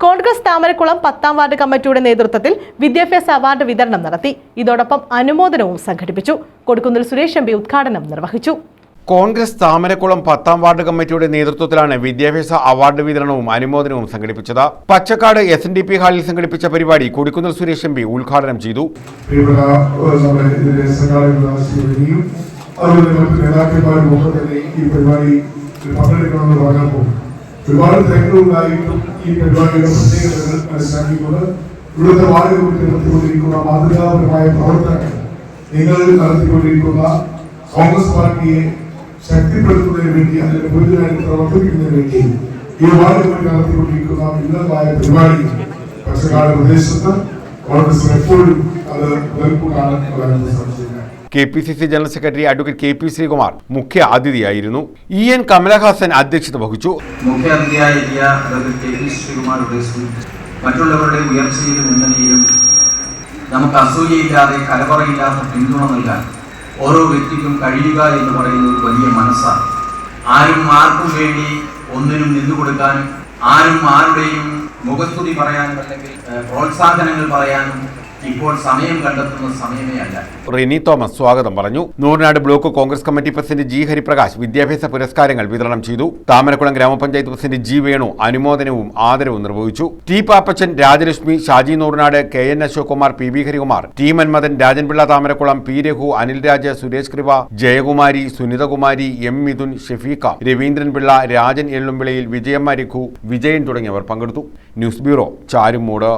കോൺഗ്രസ് താമരക്കുളം പത്താം വാർഡ് കമ്മിറ്റിയുടെ നേതൃത്വത്തിൽ വിദ്യാഭ്യാസ അവാർഡ് വിതരണം നടത്തി. ഇതോടൊപ്പം അനുമോദനവും സംഘടിപ്പിച്ചു. കൊടുക്കുന്നിൽ സുരേഷ് എം പി ഉദ്ഘാടനം നിർവഹിച്ചു. കോൺഗ്രസ് താമരക്കുളം പത്താം വാർഡ് കമ്മിറ്റിയുടെ നേതൃത്വത്തിലാണ് വിദ്യാഭ്യാസ അവാർഡ് വിതരണവും അനുമോദനവും സംഘടിപ്പിച്ചത്. Pachakkad S N D P ഹാളിൽ സംഘടിപ്പിച്ച പരിപാടി കൊടിക്കുന്നിൽ സുരേഷ് എം പി ഉദ്ഘാടനം ചെയ്തു. പ്രിയപ്പെട്ട ഏഹ്, നമ്മുടെ ഇതിന്റെ സംഘാടകർ ശ്രീവരിയും അതുപോലെ മറ്റ് നേതാക്കന്മാരും തന്നെ ഈ പരിപാടി പങ്കെടുക്കണമെന്ന് പറഞ്ഞപ്പോൾ ഒരുപാട് തിരക്കുകളുണ്ടായിട്ടും ഈ പരിപാടിയുടെ പ്രത്യേകതകൾ മനസ്സിലാക്കിക്കൊണ്ട് ഇവിടുത്തെ വാർഡ് കമ്മിറ്റി നടത്തിക്കൊണ്ടിരിക്കുന്ന മാതൃകാപരമായ പ്രവർത്തനങ്ങൾ നിങ്ങൾ നടത്തിക്കൊണ്ടിരിക്കുന്ന കോൺഗ്രസ് പാർട്ടിയെ ശക്തിപ്പെടുത്തുന്നതിന് വേണ്ടി അതിന്റെ മുഴുവനായി പ്രവർത്തിക്കുന്നതിന് വേണ്ടി ഈ വാർഡ് കമ്മിറ്റി നടത്തിക്കൊണ്ടിരിക്കുന്ന വിവിധമായ പരിപാടി പച്ചക്കാട് പ്രദേശത്ത് കോൺഗ്രസ് എപ്പോഴും അത് എന്നതാണ് സംശയമില്ല K P C C general secretary advocate K P Sreekumar മുഖ്യ അതിഥിയായിരുന്നു. ഇ എൻ കമലഹാസൻ അധ്യക്ഷത വഹിച്ചു. മുഖ്യ അതിഥിയായ കെ പി ശ്രീകുമാറുടെ മറ്റുള്ളവരുടെ ഉയർച്ചയിലും ഉന്നതിയിലും നമുക്ക് അസൂയയില്ലാതെ കലവറയില്ലാത്ത പിന്തുണ നൽകാൻ ഓരോ വ്യക്തിക്കും കഴിയുക എന്ന് പറയുന്ന ഒരു വലിയ മനസ്സാണ്. ആരും ആർക്കും വേണ്ടി ഒന്നിനും നിന്നു കൊടുക്കാനും ആരും ആരുടെയും മുഖസ്തുതി പറയാനും അല്ലെങ്കിൽ പ്രോത്സാഹനങ്ങൾ പറയാനും ഇപ്പോൾ സമയം കണ്ടെത്തുന്ന സമയമേ അല്ല. റിനി തോമസ് സ്വാഗതം പറഞ്ഞു. Nooranad block Congress committee president G Hariprakash വിദ്യാഭ്യാസ പുരസ്കാരങ്ങൾ വിതരണം ചെയ്തു. താമരക്കുളം ഗ്രാമപഞ്ചായത്ത് പ്രസിഡന്റ് ജി വേണു അനുമോദനവും ആദരവും നിർവഹിച്ചു. T Pappachan Rajalakshmi Shaji Nooranad K N Ashok Kumar P V Harikumar T Manmathan Rajanpillai Thamarakulam P Raghu Anil Raja Suresh Kripa Jayakumari Sunithakumari M Mithun Shefeekha Raveendranpillai Rajan Ellumpilayil Vijayamma Raghu Vijayan തുടങ്ങിയവർ പങ്കെടുത്തു. News bureau Charummood.